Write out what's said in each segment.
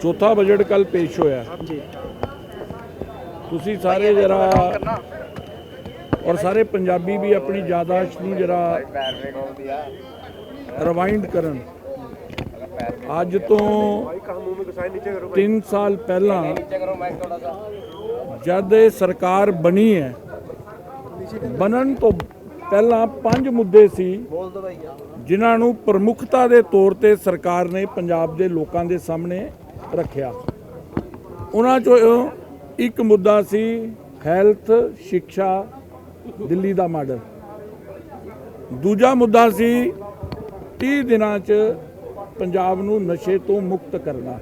ਚੌਥਾ ਬਜਟ ਕੱਲ ਪੇਸ਼ ਹੋਇਆ। ਤੁਸੀਂ ਸਾਰੇ ਜਰਾ ਔਰ ਸਾਰੇ ਪੰਜਾਬੀ ਵੀ ਆਪਣੀ ਯਾਦਾਸ਼ਤ ਨੂੰ ਜਰਾ ਰਿਵਾਈਂਡ ਕਰਨ। ਅੱਜ ਤੋਂ 3 ਸਾਲ ਪਹਿਲਾਂ ਜਦ ਇਹ ਸਰਕਾਰ ਬਣੀ ਹੈ ਬਣਨ ਤੋਂ ਪਹਿਲਾਂ ਪੰਜ ਮੁੱਦੇ ਸੀ ਜਿਨ੍ਹਾਂ ਨੂੰ ਪ੍ਰਮੁੱਖਤਾ ਦੇ ਤੌਰ ਤੇ ਸਰਕਾਰ ਨੇ ਪੰਜਾਬ ਦੇ ਲੋਕਾਂ ਦੇ ਸਾਹਮਣੇ ਰੱਖਿਆ। ਉਹਨਾਂ ਚੋਂ ਇੱਕ ਮੁੱਦਾ ਸੀ ਹੈਲਥ ਸਿੱਖਿਆ ਦਿੱਲੀ ਦਾ ਮਾਡਲ। ਦੂਜਾ ਮੁੱਦਾ ਸੀ 30 ਦਿਨਾਂ 'ਚ ਪੰਜਾਬ ਨੂੰ ਨਸ਼ੇ ਤੋਂ ਮੁਕਤ ਕਰਨਾ।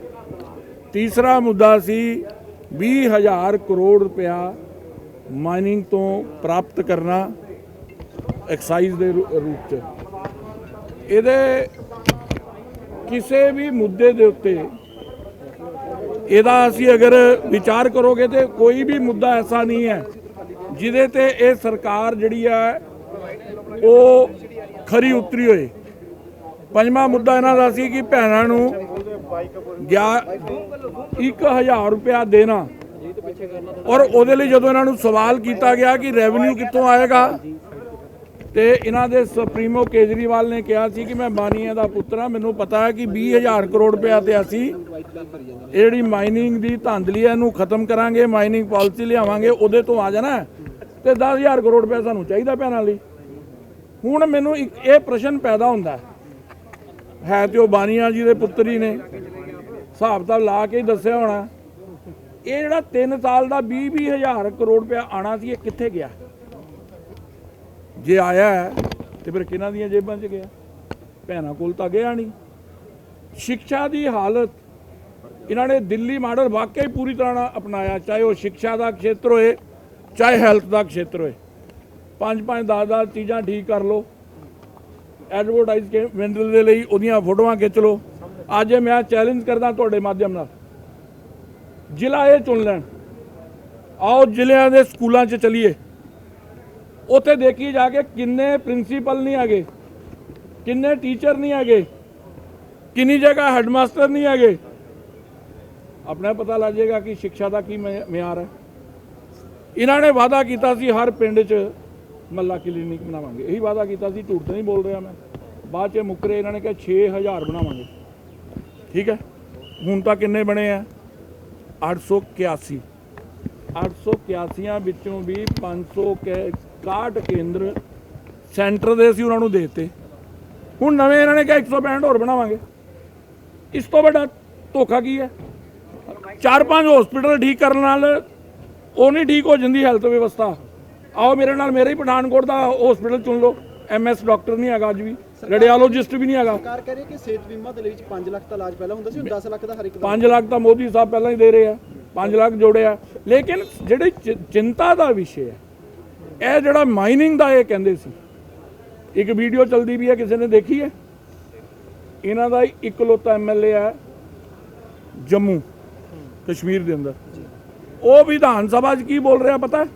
ਤੀਸਰਾ ਮੁੱਦਾ ਸੀ 20000 ਕਰੋੜ ਰੁਪਇਆ ਮਾਈਨਿੰਗ ਤੋਂ ਪ੍ਰਾਪਤ ਕਰਨਾ ਐਕਸਾਈਜ਼ ਦੇ ਰੂ- ਰੂਪ 'ਚ। ਇਹਦੇ ਕਿਸੇ ਵੀ ਮੁੱਦੇ ਦੇ ਉੱਤੇ ਇਹਦਾ ਅਸੀਂ ਅਗਰ ਵਿਚਾਰ ਕਰੋਗੇ ਤੇ ਕੋਈ ਵੀ ਮੁੱਦਾ ਐਸਾ ਨਹੀਂ ਹੈ ਜਿਹਦੇ ਤੇ ਇਹ ਸਰਕਾਰ ਜਿਹੜੀ ਹੈ ਉਹ ਖਰੀ ਉਤਰੀ ਹੋਏ। ਪੰਜਵਾਂ ਮੁੱਦਾ ਇਹਨਾਂ ਦਾ ਸੀ ਕਿ ਭੈਣਾਂ ਨੂੰ ਗਿਆ 1000 ਰੁਪਇਆ ਦੇਣਾ। ਔਰ ਉਹਦੇ ਲਈ ਜਦੋਂ ਇਹਨਾਂ ਨੂੰ ਸਵਾਲ ਕੀਤਾ ਗਿਆ ਕਿ ਰੈਵਨਿਊ ਕਿੱਥੋਂ ਆਏਗਾ ਤੇ ਇਹਨਾਂ ਦੇ ਸੁਪਰੀਮੋ ਕੇਜਰੀਵਾਲ ਨੇ ਕਿਹਾ ਸੀ ਕਿ ਮੈਂ ਬਾਨੀਆ ਦਾ ਪੁੱਤਰ ਹਾਂ। ਮੈਨੂੰ ਪਤਾ ਹੈ ਕਿ 20000 ਕਰੋੜ ਰੁਪਇਆ ਤੇ ਅਸੀਂ ਇਹ ਜਿਹੜੀ ਮਾਈਨਿੰਗ ਦੀ ਧਾਂਦਲੀ ਹੈ ਇਹਨੂੰ ਖਤਮ ਕਰਾਂਗੇ, ਮਾਈਨਿੰਗ ਪਾਲਿਸੀ ਲਿਆਵਾਂਗੇ, ਉਹਦੇ ਤੋਂ ਆ ਜਾਣਾ ਹੈ। ਤੇ 10000 ਕਰੋੜ ਰੁਪਇਆ ਸਾਨੂੰ ਚਾਹੀਦਾ ਭੈਣਾਂ ਲਈ। ਹੁਣ ਮੈਨੂੰ ਇੱਕ ਇਹ ਪ੍ਰਸ਼ਨ ਪੈਦਾ ਹੁੰਦਾ ਹੈ। ਹੈ ਤੇ ਉਹ ਬਾਨੀਆ ਜੀ ਦੇ ਪੁੱਤਰ ਹੀ ਨੇ। ਹਿਸਾਬ ਤਾਂ ਲਾ ਕੇ ਹੀ ਦੱਸਿਆ ਹੋਣਾ। ਇਹ ਜਿਹੜਾ 3 ਸਾਲ ਦਾ 20 20000 ਕਰੋੜ ਰੁਪਇਆ ਆਣਾ ਸੀ, ਇਹ ਕਿੱਥੇ ਗਿਆ? ਜੇ ਆਇਆ ਹੈ, ਤੇ ਫਿਰ ਕਿਹਨਾਂ ਦੀਆਂ ਜੇਬਾਂ 'ਚ ਗਿਆ? ਭੈਣਾਂ ਕੋਲ ਤਾਂ ਗਿਆ ਨਹੀਂ। ਸਿੱਖਿਆ ਦੀ ਹਾਲਤ ਇਹਨਾਂ ਨੇ ਦਿੱਲੀ ਮਾਡਲ ਵਾਕਈ ਪੂਰੀ ਤਰ੍ਹਾਂ ਨਾਲ ਅਪਣਾਇਆ ਚਾਹੇ ਉਹ ਸਿੱਖਿਆ ਦਾ ਖੇਤਰ ਹੋਏ ਚਾਹੇ ਹੈਲਥ ਦਾ ਖੇਤਰ ਹੋਏ। ਪੰਜ ਪੰਜ 10 10 ਚੀਜ਼ਾਂ ਠੀਕ ਕਰ ਲਓ। ਐਡਵਰਟਾਈਜ਼ ਦੇ ਲਈ ਉਹਦੀਆਂ ਫੋਟੋਆਂ ਖਿੱਚ ਲਓ। ਅੱਜ ਮੈਂ ਚੈਲੰਜ ਕਰਦਾ ਤੁਹਾਡੇ ਮਾਧਿਅਮ ਨਾਲ। ਜ਼ਿਲ੍ਹਾ ਇਹ ਚੁਣ ਲੈਣ। ਆਓ ਜ਼ਿਲ੍ਹਿਆਂ ਦੇ ਸਕੂਲਾਂ 'ਚ ਚਲੀਏ। ਉੱਥੇ ਦੇਖੀ ਜਾ ਕੇ ਕਿੰਨੇ ਪ੍ਰਿੰਸੀਪਲ ਨਹੀਂ ਹੈਗੇ, ਕਿੰਨੇ ਟੀਚਰ ਨਹੀਂ ਹੈਗੇ, ਕਿੰਨੀ ਜਗ੍ਹਾ ਹੈਡਮਾਸਟਰ ਨਹੀਂ ਹੈਗੇ। ਆਪਣਾ ਪਤਾ ਲੱਗ ਜਾਏਗਾ ਕਿ ਸਿੱਖਿਆ ਦਾ ਕੀ ਮਿ- ਮਿਆਰ ਹੈ। ਇਹਨਾਂ ਨੇ ਵਾਅਦਾ ਕੀਤਾ ਸੀ ਹਰ ਪਿੰਡ 'ਚ ਮੱਲਾ ਕਲੀਨਿਕ ਬਣਾਵਾਂਗੇ। ਇਹੀ ਵਾਅਦਾ ਕੀਤਾ ਸੀ, ਝੂਠ ਤਾਂ ਨਹੀਂ ਬੋਲ ਰਿਹਾ ਮੈਂ। ਬਾਅਦ 'ਚ ਮੁੱਕਰੇ ਇਹਨਾਂ ਨੇ ਕਿਹਾ 6000 ਬਣਾਵਾਂਗੇ। ਠੀਕ ਹੈ? ਹੁਣ ਤਾਂ ਕਿੰਨੇ ਬਣੇ ਆ? 881 881 ਵਿੱਚੋਂ ਵੀ 561 ਕੇਂਦਰ ਸੈਂਟਰ ਦੇ ਸੀ ਉਹਨਾਂ ਨੂੰ ਦੇਤੇ। ਹੁਣ ਨਵੇਂ ਇਹਨਾਂ ਨੇ ਕਿਹਾ 165 ਹੋਰ ਬਣਾਵਾਂਗੇ। ਇਸ ਤੋਂ ਵੱਡਾ ਧੋਖਾ ਕੀ ਹੈ? ਚਾਰ ਪੰਜ ਹਸਪੀਟਲ ਠੀਕ ਕਰਨ ਨਾਲ ਉਹ ਨਹੀਂ ਠੀਕ ਹੋ ਜਾਂਦੀ ਹੈਲਥ ਵਿਵਸਥਾ। ਆਓ ਮੇਰੇ ਨਾਲ ਮੇਰੇ ਹੀ ਪਠਾਨਕੋਟ ਦਾ ਹਸਪੀਟਲ ਚੁਣ ਲਓ। ਐਮਐਸ ਡਾਕਟਰ ਨਹੀਂ ਹੈਗਾ ਅੱਜ ਵੀ ਰੇਡੀਓਲੋਜਿਸਟ ਵੀ ਨਹੀਂ ਹੈਗਾ। ਸਰਕਾਰ ਕਹਿ ਰਹੀ ਕਿ ਸਿਹਤ ਬੀਮਾ ਦੇ ਵਿੱਚ 5 ਲੱਖ ਦਾ ਇਲਾਜ ਪਹਿਲਾਂ ਹੁੰਦਾ ਸੀ ਹੁਣ 10 ਲੱਖ ਦਾ ਹਰ ਇੱਕ ਦਾ। 5 ਲੱਖ ਤਾਂ ਮੋਦੀ ਸਾਹਿਬ ਪਹਿਲਾਂ ਹੀ ਦੇ ਰਹੇ ਆ 5 ਲੱਖ ਜੋੜਿਆ ਲੇਕਿਨ ਜਿਹੜੀ ਚਿੰਤਾ ਦਾ ਵਿਸ਼ੇ ਹੈ ਇਹ ਜਿਹੜਾ ਮਾਈਨਿੰਗ ਦਾ ਇਹ ਕਹਿੰਦੇ ਸੀ। ਇੱਕ ਵੀਡੀਓ ਚਲਦੀ ਵੀ ਹੈ ਕਿਸੇ ਨੇ ਦੇਖੀ ਹੈ? ਇਹਨਾਂ ਦਾ ਇਕਲੌਤਾ ਐਮਐਲਏ ਹੈ ਜੰਮੂ ਕਸ਼ਮੀਰ ਦੇ ਅੰਦਰ। ਉਹ ਵਿਧਾਨ ਸਭਾ 'ਚ ਕੀ ਬੋਲ ਰਿਹਾ ਪਤਾ?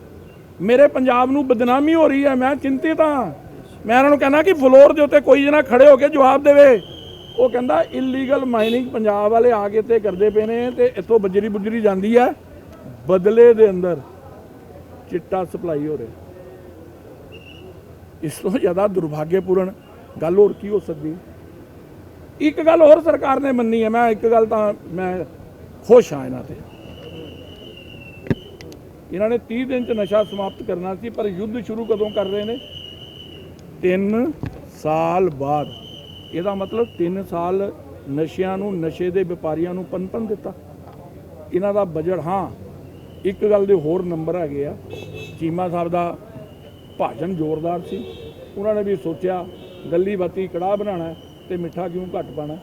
ਮੇਰੇ ਪੰਜਾਬ ਨੂੰ ਬਦਨਾਮੀ ਹੋ ਰਹੀ ਹੈ ਮੈਂ ਚਿੰਤਿਤ ਹਾਂ। ਮੈਂ ਇਹਨਾਂ ਨੂੰ ਕਹਿੰਦਾ ਕਿ ਫਲੋਰ ਦੇ ਉੱਤੇ ਕੋਈ ਜਣਾ ਖੜੇ ਹੋ ਕੇ ਜਵਾਬ ਦੇਵੇ। ਉਹ ਕਹਿੰਦਾ ਇਲੀਗਲ ਮਾਈਨਿੰਗ ਪੰਜਾਬ ਵਾਲੇ ਆ ਕੇ ਤੇ ਕਰਦੇ ਪਏ ਨੇ ਤੇ ਇੱਥੋਂ ਬਜਰੀ ਬੁਜਰੀ ਜਾਂਦੀ ਹੈ। ਬਦਲੇ ਦੇ ਅੰਦਰ ਚਿੱਟਾ ਸਪਲਾਈ ਹੋ ਰਿਹਾ। ਇਸ ਤੋਂ ਜ਼ਿਆਦਾ ਦੁਰਭਾਗਿਆਪੂਰਨ ਗੱਲ ਹੋਰ ਕੀ ਹੋ ਸਕਦੀ? ਇੱਕ ਗੱਲ ਹੋਰ ਸਰਕਾਰ ਨੇ ਮੰਨੀ ਹੈ, ਮੈਂ ਇੱਕ ਗੱਲ ਤਾਂ ਮੈਂ ਖੁਸ਼ ਹਾਂ ਇਹਨਾਂ ਤੇ। ਇਹਨਾਂ ਨੇ 30 ਦਿਨ ਚ ਨਸ਼ਾ ਸਮਾਪਤ ਕਰਨਾ ਸੀ, ਪਰ ਯੁੱਧ ਸ਼ੁਰੂ ਕਦੋਂ ਕਰ ਰਹੇ ਨੇ? 3 ਸਾਲ ਬਾਅਦ। ਇਹਦਾ ਮਤਲਬ 3 ਸਾਲ ਨਸ਼ਿਆਂ ਨੂੰ, ਨਸ਼ੇ ਦੇ ਵਪਾਰੀਆਂ ਨੂੰ ਪਨਪਨ ਦਿੱਤਾ। ਇਹਨਾਂ ਦਾ ਬਜਟ ਹਾਂ, ਇੱਕ ਗੱਲ ਦੇ ਹੋਰ ਨੰਬਰ ਹੈਗੇ ਆ। ਚੀਮਾ ਸਾਹਿਬ ਦਾ ਭਾਸ਼ਣ ਜ਼ੋਰਦਾਰ ਸੀ। ਉਹਨਾਂ ਨੇ ਵੀ ਸੋਚਿਆ ਗੱਲੀ ਬਾਤੀ ਕੜਾਹ ਬਣਾਉਣਾ ਹੈ ਤੇ ਮਿੱਠਾ ਕਿਉਂ ਘੱਟ ਪਾਣਾ